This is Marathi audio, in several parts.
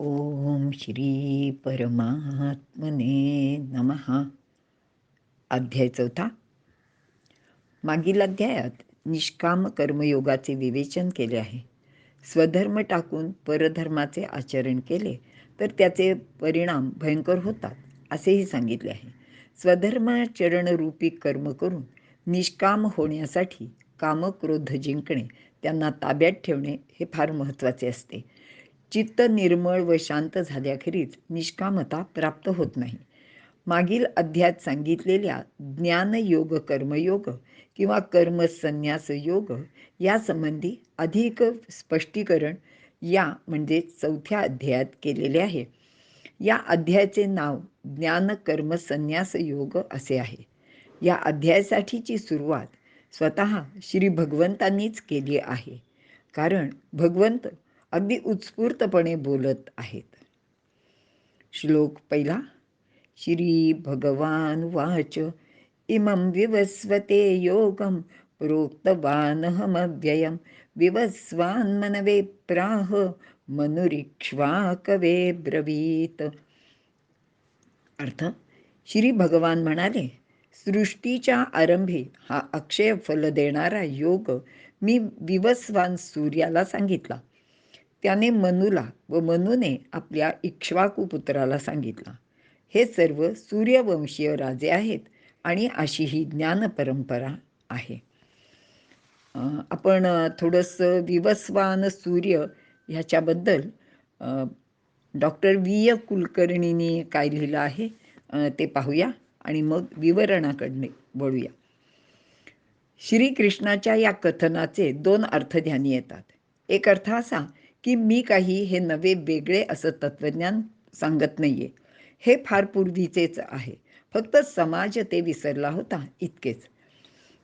ओम श्री परमात्मने नमहा अध्याय चौथा. मागील अध्यायात निष्काम कर्मयोगाचे विवेचन केले आहे. स्वधर्म टाकून परधर्माचे आचरण केले तर त्याचे परिणाम भयंकर होतात असेही सांगितले आहे. स्वधर्माचरणरूपी कर्म करून निष्काम होण्यासाठी कामक्रोध जिंकणे त्यांना ताब्यात ठेवणे हे फार महत्त्वाचे असते. चित्त निर्मळ व शांत झाल्याखेरीज निष्कामता प्राप्त होत नाही. मागील अध्यात सांगितलेल्या ज्ञानयोग कर्मयोग किंवा कर्मसन्यास योग यासंबंधी अधिक स्पष्टीकरण या म्हणजे चौथ्या अध्यायात केलेले आहे. या अध्यायाचे नाव ज्ञान कर्म संन्यास योग असे आहे. या अध्यायासाठीची सुरुवात स्वतः श्री भगवंतांनीच केली आहे. कारण भगवंत अगदी उत्स्फूर्तपणे बोलत आहेत. श्लोक पहिला श्री भगवान वाच इमं विवस्वते योगं प्रोक्तवानहमव्ययं विवस्वान् मनवे प्राह मनुरिक्ष्वाकवे ब्रवीत. अर्थ श्री भगवान म्हणाले सृष्टीच्या आरंभी हा अक्षय फल देणारा योग मी विवस्वान सूर्याला सांगितला. त्याने मनूला व मनूने आपल्या इक्ष्वाकू पुत्राला सांगितला हे सर्व सूर्यवंशीय राजे आहेत आणि अशी ही ज्ञान परंपरा आहे आपण थोडंसं विवस्वान सूर्य ह्याच्याबद्दल डॉक्टर वी य कुलकर्णींनी काय लिहिलं आहे ते पाहूया आणि मग विवरणाकडे वळूया. श्रीकृष्णाच्या या कथनाचे दोन अर्थ ध्यानी येतात. एक अर्थ असा की मी काही हे नवे वेगळे असं तत्त्वज्ञान सांगत नाहीये. हे फार पूर्वीचेच आहे. फक्त समाज ते विसरला होता इतकेच.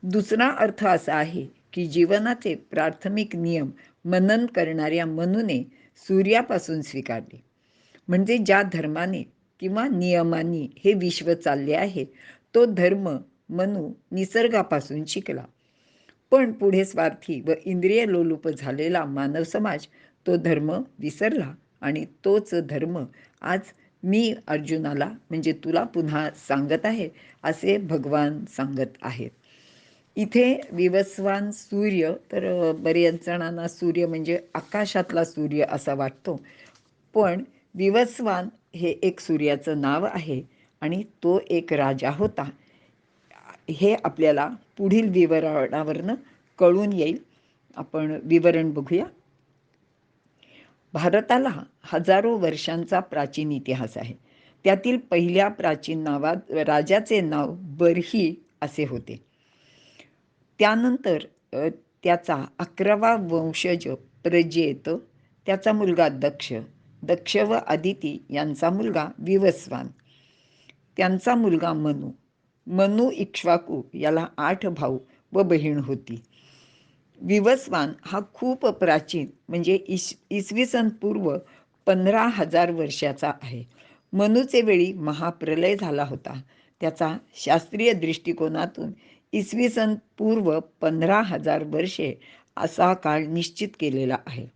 दुसरा अर्थ असा आहे की जीवनाचे प्राथमिक नियम मनन करणाऱ्या मनूने सूर्यापासून स्वीकारले. म्हणजे ज्या धर्माने किंवा नियमांनी हे विश्व चालले आहे तो धर्म मनू निसर्गापासून शिकला. पण पुढे स्वार्थी व इंद्रिय लोलूप झालेला मानव समाज तो धर्म विसरला आणि तोच धर्म आज मी अर्जुनाला म्हणजे तुला पुन्हा सांगत आहे असे भगवान सांगत आहेत. इथे विवस्वान सूर्य तर बऱ्याच जणांना सूर्य म्हणजे आकाशातला सूर्य असा वाटतो. पण विवस्वान हे एक सूर्याचं नाव आहे आणि तो एक राजा होता. हे आपल्याला पुढील विवरणावरनं कळून येईल. आपण विवरण बघूया. भारताला हजारो वर्षांचा प्राचीन इतिहास आहे. त्यातील पहिल्या प्राचीन नावात राजाचे नाव बर्ही असे होते. त्यानंतर त्याचा अकरावा वंशज प्रजेत त्याचा मुलगा दक्ष दक्ष व आदिती यांचा मुलगा विवस्वान. त्यांचा मुलगा मनु. मनु इक्ष्वाकू याला आठ भाऊ व बहीण होती. विवस्वान हा खूप प्राचीन म्हणजे इस इसवी सन पूर्व पंधरा हजार वर्षाचा आहे. मनूचे वेळी महाप्रलय झाला होता. त्याचा शास्त्रीय दृष्टिकोनातून इसवी सन पूर्व पंधरा हजार वर्षे असा काळ निश्चित केलेला आहे.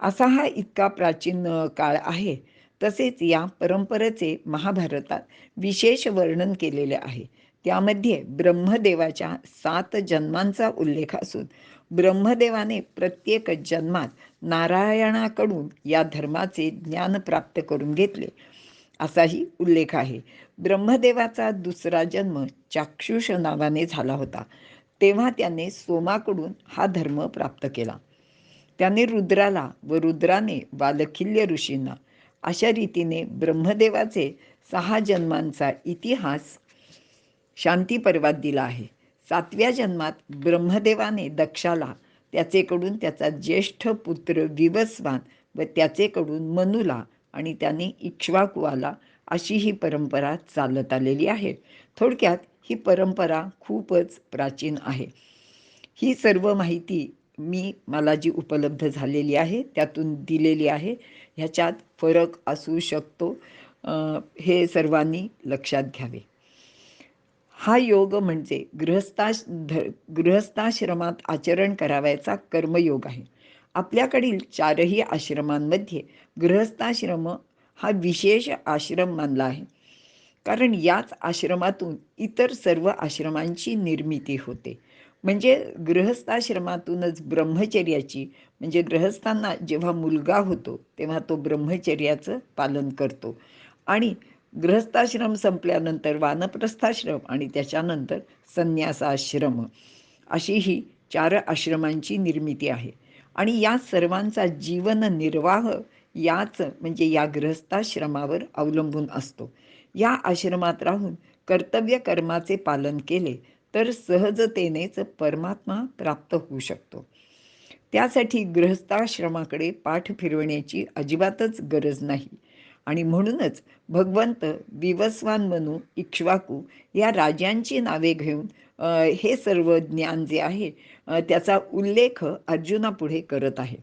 असा हा इतका प्राचीन काळ आहे. तसेच या परंपरेचे महाभारतात विशेष वर्णन केलेले आहे. त्यामध्ये ब्रह्मदेवाच्या सात जन्मांचा उल्लेख असून ब्रह्मदेवाने प्रत्येक जन्मात नारायणाकडून या धर्माचे ज्ञान प्राप्त करून घेतले असाही उल्लेख आहे. ब्रह्मदेवाचा दुसरा जन्म चाक्षुष नावाने झाला होता. तेव्हा त्याने सोमाकडून हा धर्म प्राप्त केला. त्याने रुद्राला व रुद्राने बालखिल्य ऋषींना अशा रीतीने ब्रह्मदेवाचे सहा जन्मांचा इतिहास शांती पर्वात दिला आहे. सातव्या जन्मात ब्रह्मदेवाने दक्षाला त्याचेकडून त्याचा ज्येष्ठ पुत्र विवस्वान व त्याचेकडून मनुला आणि त्याने इक्ष्वाकुआला अशी ही परंपरा चालत आलेली आहे. थोडक्यात ही परंपरा खूपच प्राचीन आहे. ही सर्व माहिती मी मला जी उपलब्ध झालेली आहे त्यातून दिलेली आहे. ह्याच्यात फरक असू शकतो. हे सर्वांनी लक्षात घ्यावे. हा योग म्हणजे गृहस्थाश ध गृहस्थाश्रमात आचरण करावायचा कर्मयोग आहे. आपल्याकडील चारही आश्रमांमध्ये गृहस्थाश्रम हा विशेष आश्रम मानला आहे. कारण याच आश्रमातून इतर सर्व आश्रमांची निर्मिती होते. म्हणजे गृहस्थाश्रमातूनच ब्रह्मचर्याची म्हणजे गृहस्थांना जेव्हा मुलगा होतो तेव्हा तो ब्रह्मचर्याचं पालन करतो. आणि गृहस्थाश्रम संपल्यानंतर वानप्रस्थाश्रम आणि त्याच्यानंतर संन्यासाश्रम अशी ही चार आश्रमांची निर्मिती आहे. आणि या सर्वांचा जीवन निर्वाह याच म्हणजे या गृहस्थाश्रमावर अवलंबून असतो. या आश्रमात राहून कर्तव्य कर्माचे पालन केले तर सहजतेनेच परमात्मा प्राप्त होऊ शकतो. त्यासाठी गृहस्थाश्रमाकडे पाठ फिरवण्याची अजिबातच गरज नाही. आणि म्हणूनच भगवंत विवस्वान मनू इक्ष्वाकू या राजांची नावे घेऊन हे सर्व ज्ञान जे आहे त्याचा उल्लेख अर्जुनापुढे करत आहे.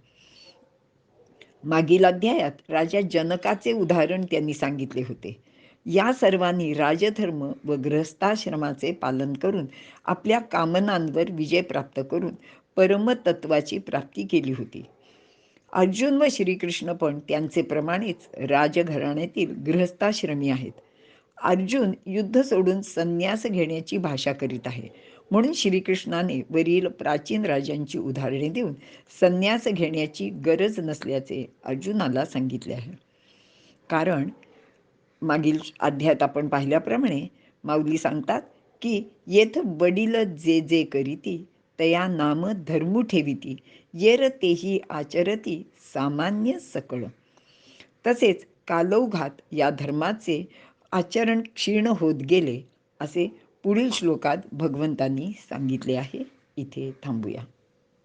मागील अध्यायात राजा जनकाचे उदाहरण त्यांनी सांगितले होते. या सर्वांनी राजधर्म व गृहस्थाश्रमाचे पालन करून आपल्या कामनांवर विजय प्राप्त करून परमतत्वाची प्राप्ती केली होती. अर्जुन व श्रीकृष्ण पण त्यांचे प्रमाणेच राजघराण्यातील गृहस्थाश्रमी आहेत. अर्जुन युद्ध सोडून संन्यास घेण्याची भाषा करीत आहे. म्हणून श्रीकृष्णाने वरील प्राचीन राजांची उदाहरणे देऊन संन्यास घेण्याची गरज नसल्याचे अर्जुनाला सांगितले आहे. कारण मागील अध्यायात आपण पाहिल्याप्रमाणे माऊली सांगतात की येथ वडील जे जे करीती तया नाम धर्मू ठेविती. येर तेही आचरती सामान्य सकळ. तसेच कालौघात या धर्माचे आचरण क्षीण होत गेले असे पुढील श्लोकात भगवंतांनी सांगितले आहे. इथे थांबूया.